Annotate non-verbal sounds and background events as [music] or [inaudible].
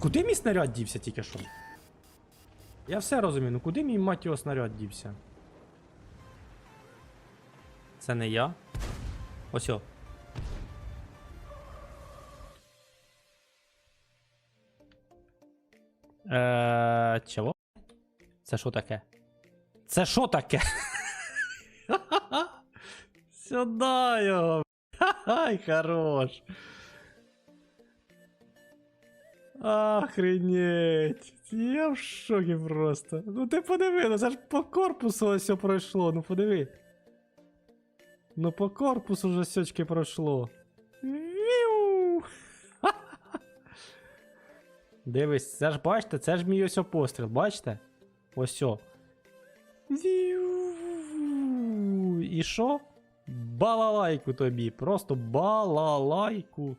Куди мій снаряд дівся тільки що? Я все розумію, ну куди мій мать його снаряд дівся? Це не я. Ось о. Е, чого? Це що таке? Це що таке? [laughs] Сюда його. [laughs] Ай, хорош. Охренеть. Я в шокі просто. Ну ти подиви, ну це ж по корпусу ось пройшло, ну подиви. Ну по корпусу вже сьочки пройшло. Віу! [laughs] Дивись, це ж бачите, це ж мій ось постріл, бачите? Ось о. І що? Балалайку тобі, просто балалайку.